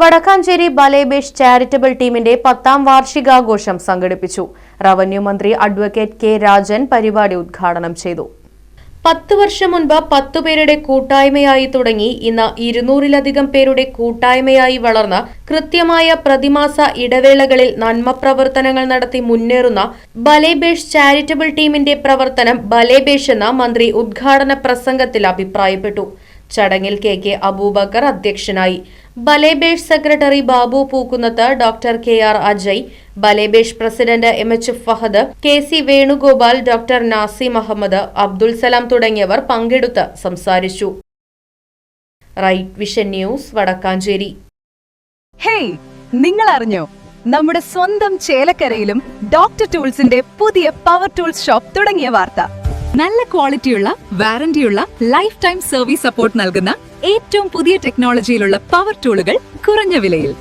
Vadakkanchery Balebesh charitable ടീമിന്റെ പത്താം വാർഷികാഘോഷം സംഘടിപ്പിച്ചു. റവന്യൂ മന്ത്രി അഡ്വക്കേറ്റ് കെ രാജൻ പരിപാടി ഉദ്ഘാടനം ചെയ്തു. പത്ത് വർഷം മുൻപ് പത്തുപേരുടെ കൂട്ടായ്മയായി തുടങ്ങി. ഇന്ന് ഇരുന്നൂറിലധികം പേരുടെ കൂട്ടായ്മയായി വളർന്ന് കൃത്യമായ പ്രതിമാസ ഇടവേളകളിൽ നന്മ പ്രവർത്തനങ്ങൾ നടത്തി മുന്നേറുന്ന ബലേബേഷ് ചാരിറ്റബിൾ ടീമിന്റെ പ്രവർത്തനം ബലേബേഷ് എന്ന മന്ത്രി ഉദ്ഘാടന പ്രസംഗത്തിൽ അഭിപ്രായപ്പെട്ടു. ചടങ്ങിൽ കെ കെ അബൂബക്കർ അധ്യക്ഷനായി. Balebesh secretary Babu Pookkunnath doctor K R Ajay Balebesh president M H Fahad K C Venugopal doctor Nasi Muhammad Abdul Salam തുടങ്ങിയവർ പങ്കെടുത്ത് സംസാരിച്ചു. Right vision news Vadakkanchery. Hey നിങ്ങൾ അറിഞ്ഞോ നമ്മുടെ സ്വന്തം ചേലക്കരയിലും ഡോക്ടർ ടൂൾസിന്റെ പുതിയ പവർ ടൂൾസ് ഷോപ്പ് തുടങ്ങിയ വാർത്ത. നല്ല ക്വാളിറ്റിയുള്ള വാറന്റിയുള്ള ലൈഫ് ടൈം സർവീസ് സപ്പോർട്ട് നൽകുന്ന ഏറ്റവും പുതിയ ടെക്നോളജിയിലുള്ള പവർ ടൂളുകൾ കുറഞ്ഞ വിലയിൽ.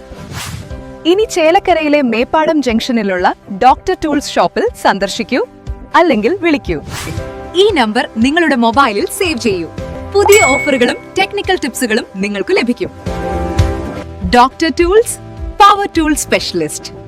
ഇനി ചേലക്കരയിലെ മേപ്പാടം ജംഗ്ഷനിലുള്ള ഡോക്ടർ ടൂൾസ് ഷോപ്പിൽ സന്ദർശിക്കൂ അല്ലെങ്കിൽ വിളിക്കൂ. ഈ നമ്പർ നിങ്ങളുടെ മൊബൈലിൽ സേവ് ചെയ്യൂ. പുതിയ ഓഫറുകളും ടെക്നിക്കൽ ടിപ്സുകളും നിങ്ങൾക്ക് ലഭിക്കും. Doctor tools power tool specialist.